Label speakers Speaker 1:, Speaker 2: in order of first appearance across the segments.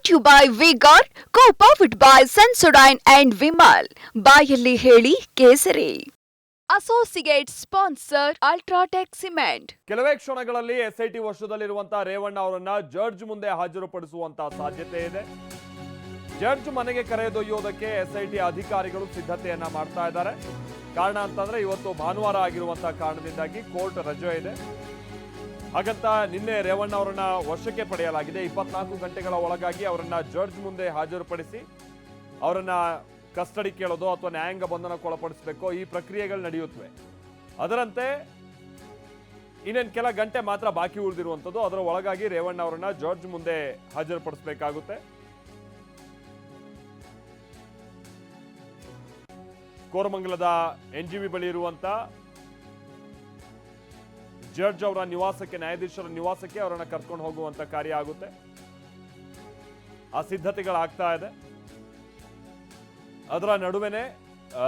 Speaker 1: Brought you by Vigor Co powered by Sensodyne and Vimal ಬಾಯಲ್ಲಿ ಹೇಳಿ ಕೇಸರಿ. Associate sponsor UltraTech cement
Speaker 2: ಕೆಲವೇ ಕ್ಷಣಗಳಲ್ಲಿ ಎಸ್ಐಟಿ ವರ್ಷದಲ್ಲಿರುವಂತಹ ರೇವಣ್ಣ ಅವರನ್ನ ಜಡ್ಜ್ ಮುಂದೆ ಹಾಜರುಪಡಿಸುವಂತಹ ಸಾಧ್ಯತೆ ಇದೆ. ಜಡ್ಜ್ ಮನೆಗೆ ಕರೆದೊಯ್ಯೋದಕ್ಕೆ ಎಸ್ಐಟಿ ಅಧಿಕಾರಿಗಳು ಸಿದ್ಧತೆಯನ್ನ ಮಾಡ್ತಾ ಇದ್ದಾರೆ. ಕಾರಣ ಅಂತಂದ್ರೆ ಇವತ್ತು ಭಾನುವಾರ ಆಗಿರುವಂತಹ ಕಾರಣದಿಂದಾಗಿ ಕೋರ್ಟ್ ರಜೆ ಇದೆ. ಹಾಗಂತ ನಿನ್ನೆ ರೇವಣ್ಣ ಅವರನ್ನ ವಶಕ್ಕೆ ಪಡೆಯಲಾಗಿದೆ. ಇಪ್ಪತ್ನಾಲ್ಕು ಗಂಟೆಗಳ ಒಳಗಾಗಿ ಅವರನ್ನ ಜಡ್ಜ್ ಮುಂದೆ ಹಾಜರುಪಡಿಸಿ ಅವರನ್ನ ಕಸ್ಟಡಿ ಕೇಳೋದು ಅಥವಾ ನ್ಯಾಯಾಂಗ ಬಂಧನಕ್ಕೆ ಒಳಪಡಿಸಬೇಕೋ ಈ ಪ್ರಕ್ರಿಯೆಗಳು ನಡೆಯುತ್ತವೆ. ಅದರಂತೆ ಇನ್ನೇನು ಕೆಲ ಗಂಟೆ ಮಾತ್ರ ಬಾಕಿ ಉಳಿದಿರುವಂಥದ್ದು. ಅದರ ಒಳಗಾಗಿ ರೇವಣ್ಣ ಅವರನ್ನ ಜಡ್ಜ್ ಮುಂದೆ ಹಾಜರುಪಡಿಸಬೇಕಾಗುತ್ತೆ. ಕೋರಮಂಗಲದ ಎನ್ ಜಿ ಬಿ ಬಳಿ ಇರುವಂತ ಜಡ್ಜ್ ಅವರ ನಿವಾಸಕ್ಕೆ, ನ್ಯಾಯಾಧೀಶರ ನಿವಾಸಕ್ಕೆ ಅವರನ್ನು ಕರ್ಕೊಂಡು ಹೋಗುವಂತ ಕಾರ್ಯ ಆಗುತ್ತೆ. ಆ ಸಿದ್ಧತೆಗಳಾಗ್ತಾ ಇದೆ. ಅದರ ನಡುವೆನೆ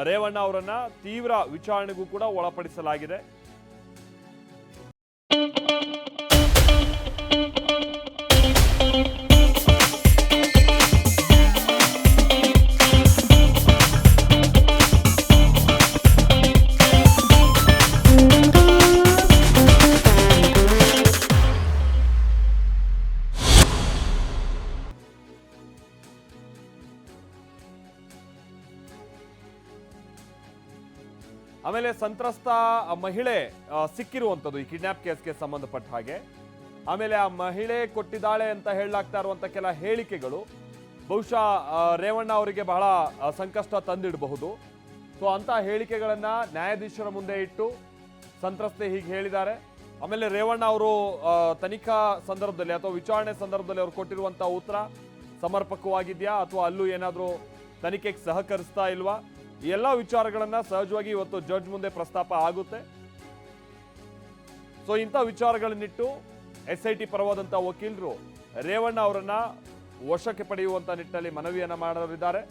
Speaker 2: ರೇವಣ್ಣ ಅವರನ್ನ ತೀವ್ರ ವಿಚಾರಣೆಗೂ ಕೂಡ ಒಳಪಡಿಸಲಾಗಿದೆ. ಆಮೇಲೆ ಸಂತ್ರಸ್ತ ಮಹಿಳೆ ಸಿಕ್ಕಿರುವಂಥದ್ದು ಈ ಕಿಡ್ನಾಪ್ ಕೇಸ್ಗೆ ಸಂಬಂಧಪಟ್ಟ ಹಾಗೆ. ಆಮೇಲೆ ಆ ಮಹಿಳೆ ಕೊಟ್ಟಿದ್ದಾಳೆ ಅಂತ ಹೇಳಲಾಗ್ತಾ ಇರುವಂಥ ಕೆಲ ಹೇಳಿಕೆಗಳು. ಬಹುಶಃ ರೇವಣ್ಣ ಅವರಿಗೆ ಬಹಳ ಸಂಕಷ್ಟ ತಂದಿಡಬಹುದು. ಸೊ ಅಂತ ಹೇಳಿಕೆಗಳನ್ನ ನ್ಯಾಯಾಧೀಶರ ಮುಂದೆ ಇಟ್ಟು ಸಂತ್ರಸ್ತೆ ಹೀಗೆ ಹೇಳಿದ್ದಾರೆ. ಆಮೇಲೆ ರೇವಣ್ಣ ಅವರು ತನಿಖಾ ಸಂದರ್ಭದಲ್ಲಿ ಅಥವಾ ವಿಚಾರಣೆ ಸಂದರ್ಭದಲ್ಲಿ ಅವರು ಕೊಟ್ಟಿರುವಂತ ಉತ್ತರ ಸಮರ್ಪಕವಾಗಿದೆಯಾ ಅಥವಾ ಅಲ್ಲೂ ಏನಾದರೂ ತನಿಖೆಗೆ ಸಹಕರಿಸ್ತಾ ಇಲ್ವಾ? ಎಲ್ಲ ವಿಚಾರಗಳನ್ನ ಸಹಜವಾಗಿ ಇವತ್ತು ಜಡ್ಜ್ ಮುಂದೆ ಪ್ರಸ್ತಾಪ ಆಗುತ್ತೆ. ಸೊ ಇಂಥ ವಿಚಾರಗಳನ್ನಿಟ್ಟು ಎಸ್ ಐ ಟಿ ಪರವಾದಂಥ ವಕೀಲರು ರೇವಣ್ಣ ಅವರನ್ನ ವಶಕ್ಕೆ ಪಡೆಯುವಂತ ನಿಟ್ಟಿನಲ್ಲಿ ಮನವಿಯನ್ನ ಮಾಡಲಿದ್ದಾರೆ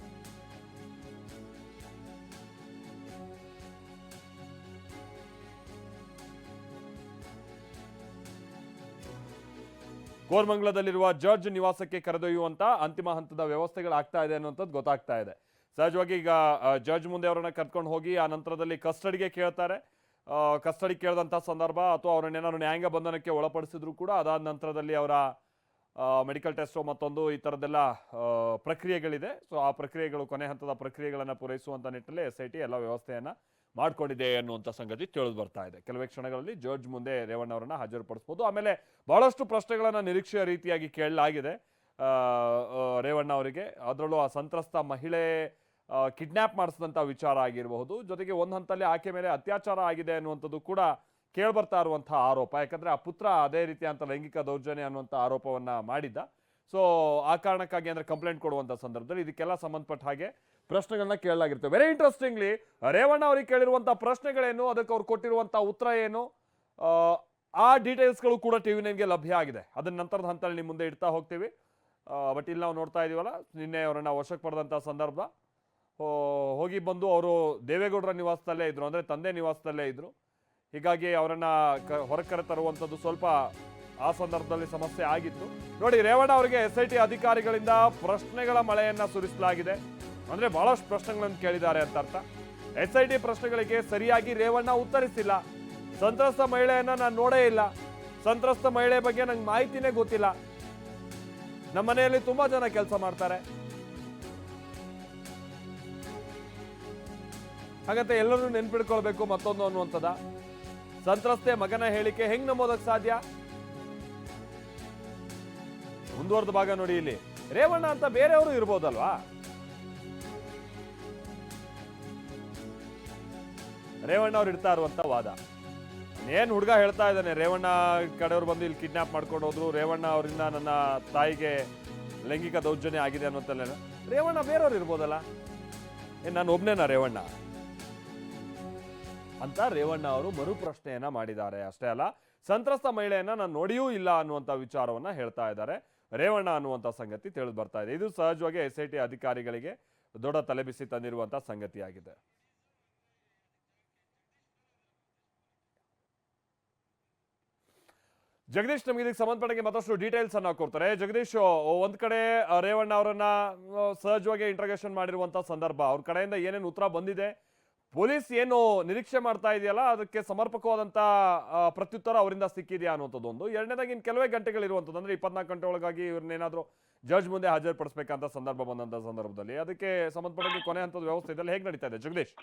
Speaker 2: ಕೋರ್ಮಂಗ್ಲದಲ್ಲಿರುವ ಜಡ್ಜ್ ನಿವಾಸಕ್ಕೆ ಕರೆದೊಯ್ಯುವಂತ ಅಂತಿಮ ಹಂತದ ವ್ಯವಸ್ಥೆಗಳಾಗ್ತಾ ಇದೆ ಅನ್ನುವಂಥದ್ದು ಗೊತ್ತಾಗ್ತಾ ಇದೆ. ಸಹಜವಾಗಿ ಈಗ ಜಡ್ಜ್ ಮುಂದೆ ಅವರನ್ನ ಕರ್ಕೊಂಡು ಹೋಗಿ ಆ ನಂತರದಲ್ಲಿ ಕಸ್ಟಡಿಗೆ ಕೇಳ್ತಾರೆ. ಕಸ್ಟಡಿ ಕೇಳಿದಂಥ ಸಂದರ್ಭ ಅಥವಾ ಅವರನ್ನ ಏನಾದ್ರು ನ್ಯಾಯಾಂಗ ಬಂಧನಕ್ಕೆ ಒಳಪಡಿಸಿದ್ರು ಕೂಡ ಅದಾದ ನಂತರದಲ್ಲಿ ಅವರ ಮೆಡಿಕಲ್ ಟೆಸ್ಟು ಮತ್ತೊಂದು ಈ ಥರದ್ದೆಲ್ಲ ಪ್ರಕ್ರಿಯೆಗಳಿದೆ. ಸೊ, ಆ ಪ್ರಕ್ರಿಯೆಗಳು, ಕೊನೆ ಹಂತದ ಪ್ರಕ್ರಿಯೆಗಳನ್ನು ಪೂರೈಸುವಂಥ ನಿಟ್ಟಲ್ಲಿ ಎಸ್ ಐ ಟಿ ಎಲ್ಲ ವ್ಯವಸ್ಥೆಯನ್ನು ಮಾಡಿಕೊಂಡಿದೆ ಅನ್ನುವಂಥ ಸಂಗತಿ ತಿಳಿದು ಬರ್ತಾ ಇದೆ. ಕೆಲವೇ ಕ್ಷಣಗಳಲ್ಲಿ ಜಡ್ಜ್ ಮುಂದೆ ರೇವಣ್ಣ ಅವರನ್ನ ಹಾಜರುಪಡಿಸ್ಬೋದು. ಆಮೇಲೆ ಬಹಳಷ್ಟು ಪ್ರಶ್ನೆಗಳನ್ನು ನಿರೀಕ್ಷೆಯ ರೀತಿಯಾಗಿ ಕೇಳಲಾಗಿದೆ. ರೇವಣ್ಣ ಅವರಿಗೆ. ಅದರಲ್ಲೂ ಆ ಸಂತ್ರಸ್ತ ಮಹಿಳೆ ಕಿಡ್ನ್ಯಾಪ್ ಮಾಡಿಸಿದಂಥ ವಿಚಾರ ಆಗಿರಬಹುದು. ಜೊತೆಗೆ ಒಂದು ಹಂತಲ್ಲಿ ಆಕೆ ಮೇಲೆ ಅತ್ಯಾಚಾರ ಆಗಿದೆ ಅನ್ನುವಂಥದ್ದು ಕೂಡ ಕೇಳ್ಬರ್ತಾ ಇರುವಂಥ ಆರೋಪ. ಯಾಕಂದರೆ ಆ ಪುತ್ರ ಅದೇ ರೀತಿ ಅಂತ ಲೈಂಗಿಕ ದೌರ್ಜನ್ಯ ಅನ್ನುವಂಥ ಆರೋಪವನ್ನ ಮಾಡಿದ್ದ. ಸೊ ಆ ಕಾರಣಕ್ಕಾಗಿ ಅಂದ್ರೆ ಕಂಪ್ಲೇಂಟ್ ಕೊಡುವಂಥ ಸಂದರ್ಭದಲ್ಲಿ ಇದಕ್ಕೆಲ್ಲ ಸಂಬಂಧಪಟ್ಟ ಹಾಗೆ ಪ್ರಶ್ನೆಗಳನ್ನ ಕೇಳಲಾಗಿರ್ತವೆ. ವೆರಿ ಇಂಟ್ರೆಸ್ಟಿಂಗ್ಲಿ ರೇವಣ್ಣ ಅವರಿಗೆ ಕೇಳಿರುವಂಥ ಪ್ರಶ್ನೆಗಳೇನು ಅದಕ್ಕೆ ಅವ್ರು ಕೊಟ್ಟಿರುವಂಥ ಉತ್ತರ ಏನು ಆ, ಡೀಟೇಲ್ಸ್ಗಳು ಕೂಡ ಟಿ ವಿ ನೈನ್ಗೆ ಲಭ್ಯ ಆಗಿದೆ. ಅದನ್ನ ನಂತರದ ಹಂತದಲ್ಲಿ ಮುಂದೆ ಇಡ್ತಾ ಹೋಗ್ತೀವಿ. ಬಟ್ ಇಲ್ಲಿ ನಾವು ನೋಡ್ತಾ ಇದೀವಲ್ಲ ನಿನ್ನೆ ಅವರನ್ನು ವಶಕ್ಕೆ ಪಡೆದಂಥ ಸಂದರ್ಭ. ಹೋಗಿ ಬಂದು ಅವರು ದೇವೇಗೌಡರ ನಿವಾಸದಲ್ಲೇ ಇದ್ದರು ಅಂದ್ರೆ ತಂದೆ ನಿವಾಸದಲ್ಲೇ ಇದ್ದರು ಹೀಗಾಗಿ ಅವರನ್ನು ಕ, ಹೊರಕರೆ ತರುವಂಥದ್ದು ಸ್ವಲ್ಪ ಆ ಸಂದರ್ಭದಲ್ಲಿ ಸಮಸ್ಯೆ ಆಗಿತ್ತು. ನೋಡಿ, ರೇವಣ್ಣ ಅವರಿಗೆ ಎಸ್ ಐ ಟಿ ಅಧಿಕಾರಿಗಳಿಂದ ಪ್ರಶ್ನೆಗಳ ಮಳೆಯನ್ನ ಸುರಿಸಲಾಗಿದೆ. ಅಂದ್ರೆ ಬಹಳಷ್ಟು ಪ್ರಶ್ನೆಗಳನ್ನು ಕೇಳಿದ್ದಾರೆ ಅಂತ ಅರ್ಥ. ಎಸ್ ಐ ಟಿ ಪ್ರಶ್ನೆಗಳಿಗೆ ಸರಿಯಾಗಿ ರೇವಣ್ಣ ಉತ್ತರಿಸಿಲ್ಲ. ಸಂತ್ರಸ್ತ ಮಹಿಳೆಯನ್ನ ನಾನು ನೋಡೇ ಇಲ್ಲ. ಸಂತ್ರಸ್ತ ಮಹಿಳೆ ಬಗ್ಗೆ ನಂಗೆ ಮಾಹಿತಿನೇ ಗೊತ್ತಿಲ್ಲ. ನಮ್ಮ ಮನೆಯಲ್ಲಿ ತುಂಬಾ ಜನ ಕೆಲಸ ಮಾಡ್ತಾರೆ. ಹಾಗಂತ ಎಲ್ಲರೂ ನೆನ್ಪಿಡ್ಕೊಳ್ಬೇಕು ಮತ್ತೊಂದು ಅನ್ನುವಂಥದ್ದ ಸಂತ್ರಸ್ತೆ ಮಗನ ಹೇಳಿಕೆ ಹೆಂಗ್ ನಂಬೋದಕ್ ಸಾಧ್ಯ? ಮುಂದುವರೆದ ಭಾಗ ನೋಡಿ ಇಲ್ಲಿ. ರೇವಣ್ಣ ಅಂತ ಬೇರೆಯವರು ಇರ್ಬೋದಲ್ವಾ? ರೇವಣ್ಣ ಅವ್ರು ಇಡ್ತಾ ಇರುವಂತ ವಾದ. ಏನ್ ಹುಡುಗ ಹೇಳ್ತಾ ಇದ್ದಾನೆ, ರೇವಣ್ಣ ಕಡೆಯವ್ರು ಬಂದು ಇಲ್ಲಿ ಕಿಡ್ನಾಪ್ ಮಾಡ್ಕೊಂಡು ಹೋದ್ರು, ರೇವಣ್ಣ ಅವರಿಂದ ನನ್ನ ತಾಯಿಗೆ ಲೈಂಗಿಕ ದೌರ್ಜನ್ಯ ಆಗಿದೆ ಅನ್ನೋಂತಲ್ಲ ರೇವಣ್ಣ ಬೇರೆಯವ್ರು ಇರ್ಬೋದಲ್ಲ? ಏನ್ ನಾನು ಒಬ್ನೇನಾ ರೇವಣ್ಣ? ಅಂತ ರೇವಣ್ಣ ಅವರು ಮರು ಪ್ರಶ್ನೆಯನ್ನ ಮಾಡಿದ್ದಾರೆ. ಅಷ್ಟೇ ಅಲ್ಲ, ಸಂತ್ರಸ್ತ ಮಹಿಳೆಯನ್ನ ನಾನು ನೋಡಿಯೂ ಇಲ್ಲ ಅನ್ನುವಂಥ ವಿಚಾರವನ್ನ ಹೇಳ್ತಾ ಇದ್ದಾರೆ. ರೇವಣ್ಣ ಅನ್ನುವಂಥ ಸಂಗತಿ ತಿಳಿದು ಬರ್ತಾ ಇದೆ. ಇದು ಸಹಜವಾಗಿ ಎಸ್ ಐ ಟಿ ಅಧಿಕಾರಿಗಳಿಗೆ ದೊಡ್ಡ ತಲೆಬಿಸಿ ತಂದಿರುವಂಥ ಸಂಗತಿಯಾಗಿದೆ. ಜಗದೀಶ್, ನಮಗೆ ಇದಕ್ಕೆ ಸಂಬಂಧಪಟ್ಟಂಗೆ ಮತ್ತಷ್ಟು ಡೀಟೇಲ್ಸ್ ಅನ್ನ ಕೊಡ್ತಾರೆ. ಜಗದೀಶ್, ಒಂದ್ ಕಡೆ ರೇವಣ್ಣ ಅವರನ್ನ ಸಹಜವಾಗಿ ಇಂಟ್ರಗೇಷನ್ ಮಾಡಿರುವಂತ ಸಂದರ್ಭ, ಅವ್ರ ಕಡೆಯಿಂದ ಏನೇನು ಉತ್ತರ ಬಂದಿದೆ? ಪೊಲೀಸ್ ಏನು ನಿರೀಕ್ಷೆ ಮಾಡ್ತಾ ಇದೆಯಲ್ಲ ಅದಕ್ಕೆ ಸಮರ್ಪಕವಾದಂತ ಆ, ಪ್ರತ್ಯುತ್ತರ ಅವರಿಂದ ಸಿಕ್ಕಿದೆಯಾ ಅನ್ನುವಂಥದ್ದು ಒಂದು ಎರಡನೇದಾಗಿ ಇನ್ನು ಕೆಲವೇ ಗಂಟೆಗಳಿರುವಂಥದ್ದು ಅಂದ್ರೆ ಇಪ್ಪತ್ನಾಲ್ಕು ಗಂಟೆ ಒಳಗಾಗಿ ಇವ್ರನ್ನೇನಾದರೂ ಜಡ್ಜ್ ಮುಂದೆ ಹಾಜರುಪಡಿಸಬೇಕಂತ ಸಂದರ್ಭ ಬಂದಂತ ಸಂದರ್ಭದಲ್ಲಿ. ಅದಕ್ಕೆ ಸಂಬಂಧಪಟ್ಟಂಗೆ ಕೊನೆ ಹಂತದ ವ್ಯವಸ್ಥೆ ಇದೆಲ್ಲ ಹೇಗೆ ನಡೀತಾ ಇದೆ? ಜಗದೀಶ್.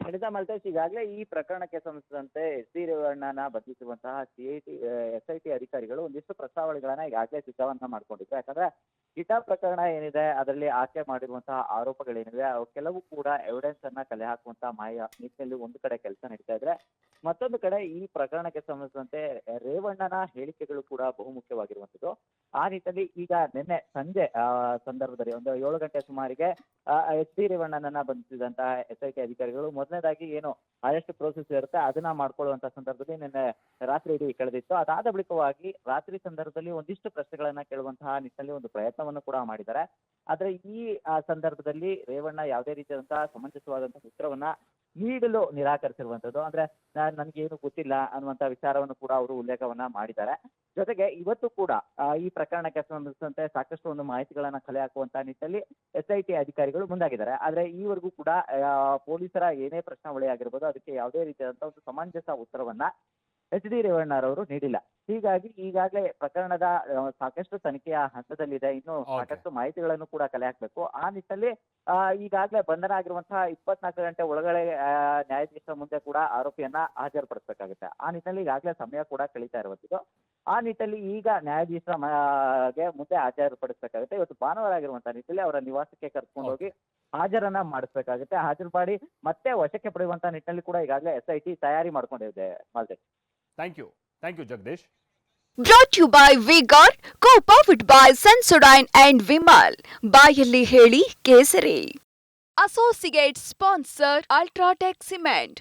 Speaker 3: ಖಂಡಿತ ಮಲ್ತೇಶ್ ಈಗಾಗಲೇ ಈ ಪ್ರಕರಣಕ್ಕೆ ಸಂಬಂಧಿಸಿದಂತೆ ಎಸ್ ಡಿ ರೇವಣ್ಣನ ಬಂಧಿಸುವಂತಹ CIT I T S I T ಅಧಿಕಾರಿಗಳು ಒಂದಿಷ್ಟು ಪ್ರಸ್ತಾವನೆಗಳನ್ನ ಈಗಾಗಲೇ ಸಿದ್ಧವನ್ನ ಮಾಡ್ಕೊಂಡಿದ್ರು. ಯಾಕಂದ್ರೆ ಇಟ ಪ್ರಕರಣ ಏನಿದೆ, ಅದರಲ್ಲಿ ಆಕೆ ಮಾಡಿರುವಂತಹ ಆರೋಪಗಳೇನಿವೆ, ಅವು ಕೆಲವು ಕೂಡ ಎವಿಡೆನ್ಸ್ ಅನ್ನ ಕಲೆ ಹಾಕುವಂತಹ ಮಾಯ ನಿಟ್ಟಿನಲ್ಲಿ ಒಂದು ಕಡೆ ಕೆಲಸ ನಡೀತಾ ಇದ್ರೆ, ಮತ್ತೊಂದು ಕಡೆ ಈ ಪ್ರಕರಣಕ್ಕೆ ಸಂಬಂಧಿಸಿದಂತೆ ರೇವಣ್ಣನ ಹೇಳಿಕೆಗಳು ಕೂಡ ಬಹುಮುಖ್ಯವಾಗಿರುವಂತದ್ದು ಆ ನಿಟ್ಟಿನಲ್ಲಿ ಈಗ ನಿನ್ನೆ ಸಂಜೆ ಸಂದರ್ಭದಲ್ಲಿ ಒಂದು ಏಳು ಗಂಟೆ ಸುಮಾರಿಗೆ ಎಸ್ ಡಿ ರೇವಣ್ಣನನ್ನ ಬಂಧಿಸಿದಂತಹ ಎಸ್ ಐ ಟಿ ಅಧಿಕಾರಿಗಳು, ಮೊದಲನೇದಾಗಿ ಏನು ಅರೆಸ್ಟ್ ಪ್ರೋಸೆಸ್ ಇರುತ್ತೆ, ಅದನ್ನ ಮಾಡ್ಕೊಳ್ಳುವಂತ ಸಂದರ್ಭದಲ್ಲಿ ನಿನ್ನೆ ರಾತ್ರಿ ಇಡೀ ಕಳೆದಿತ್ತು. ಅದಾದ ಬಳಿಕವಾಗಿ ರಾತ್ರಿ ಸಂದರ್ಭದಲ್ಲಿ ಒಂದಿಷ್ಟು ಪ್ರಶ್ನೆಗಳನ್ನ ಕೇಳುವಂತಹ ನಿಟ್ಟಿನಲ್ಲಿ ಒಂದು ಪ್ರಯತ್ನವನ್ನು ಕೂಡ ಮಾಡಿದ್ದಾರೆ. ಆದ್ರೆ ಈ ಸಂದರ್ಭದಲ್ಲಿ ರೇವಣ್ಣ ಯಾವುದೇ ರೀತಿಯಾದಂತಹ ಸಮಂಜಸವಾದಂತಹ ಉತ್ತರವನ್ನ ನೀಡಲು ನಿರಾಕರಿಸಿರುವಂತದ್ದು. ಅಂದ್ರೆ ನನ್ಗೆ ಏನು ಗೊತ್ತಿಲ್ಲ ಅನ್ನುವಂತ ವಿಚಾರವನ್ನು ಕೂಡ ಅವರು ಉಲ್ಲೇಖವನ್ನ ಮಾಡಿದ್ದಾರೆ. ಜೊತೆಗೆ ಇವತ್ತು ಕೂಡ ಈ ಪ್ರಕರಣಕ್ಕೆ ಸಂಬಂಧಿಸಿದಂತೆ ಸಾಕಷ್ಟು ಒಂದು ಮಾಹಿತಿಗಳನ್ನ ಕಲೆ ಹಾಕುವಂತ ನಿಟ್ಟಿನಲ್ಲಿ ಎಸ್ ಐ ಟಿ ಅಧಿಕಾರಿಗಳು ಮುಂದಾಗಿದ್ದಾರೆ. ಆದ್ರೆ ಈವರೆಗೂ ಕೂಡ ಪೊಲೀಸರ ಏನೇ ಪ್ರಶ್ನಾವಳಿ ಆಗಿರ್ಬೋದು, ಅದಕ್ಕೆ ಯಾವುದೇ ರೀತಿಯಾದಂತಹ ಒಂದು ಸಮಂಜಸ ಉತ್ತರವನ್ನ ಎಚ್ ಡಿ ರೇವಣ್ಣರವರು ನೀಡಿಲ್ಲ. ಹೀಗಾಗಿ ಈಗಾಗಲೇ ಪ್ರಕರಣದ ಸಾಕಷ್ಟು ತನಿಖೆಯ ಹಂತದಲ್ಲಿದೆ. ಇನ್ನು ಸಾಕಷ್ಟು ಮಾಹಿತಿಗಳನ್ನು ಕೂಡ ಕಲೆ ಹಾಕಬೇಕು. ಆ ನಿಟ್ಟಿನಲ್ಲಿ ಈಗಾಗಲೇ ಬಂಧನ ಆಗಿರುವಂತಹ ಇಪ್ಪತ್ನಾಲ್ಕು ಗಂಟೆ ಒಳಗಡೆ ನ್ಯಾಯಾಧೀಶರ ಮುಂದೆ ಕೂಡ ಆರೋಪಿಯನ್ನ ಹಾಜರುಪಡಿಸಬೇಕಾಗುತ್ತೆ. ಆ ನಿಟ್ಟಿನಲ್ಲಿ ಈಗಾಗಲೇ ಸಮಯ ಕೂಡ ಕಳೀತಾ ಇರುವಂತದ್ದು ಆ ನಿಟ್ಟಿನಲ್ಲಿ ಈಗ ನ್ಯಾಯಾಧೀಶರ ಗೆ ಮುಂದೆ ಹಾಜರುಪಡಿಸಬೇಕಾಗುತ್ತೆ. ಇವತ್ತು ಭಾನುವಾರ ಆಗಿರುವಂತಹ ನಿಟ್ಟಿನಲ್ಲಿ ಅವರ ನಿವಾಸಕ್ಕೆ ಕರ್ಕೊಂಡು ಹೋಗಿ ಹಾಜರನ್ನ ಮಾಡಿಸ್ಬೇಕಾಗುತ್ತೆ. ಹಾಜರು ಮಾಡಿ ಮತ್ತೆ ವಶಕ್ಕೆ ಪಡೆಯುವಂತ ನಿಟ್ಟಿನಲ್ಲಿ ಕೂಡ ಈಗಾಗಲೇ ಎಸ್ ಐ ಟಿ ತಯಾರಿ ಮಾಡ್ಕೊಂಡಿದೆ Maltesh
Speaker 2: thank you thank you Jagadish
Speaker 1: brought you by Vigor Co powered by Sensodyne and Vimal ಬಾಯಲ್ಲಿ ಹೇಳಿ ಕೇಸರಿ. Associate sponsor UltraTech cement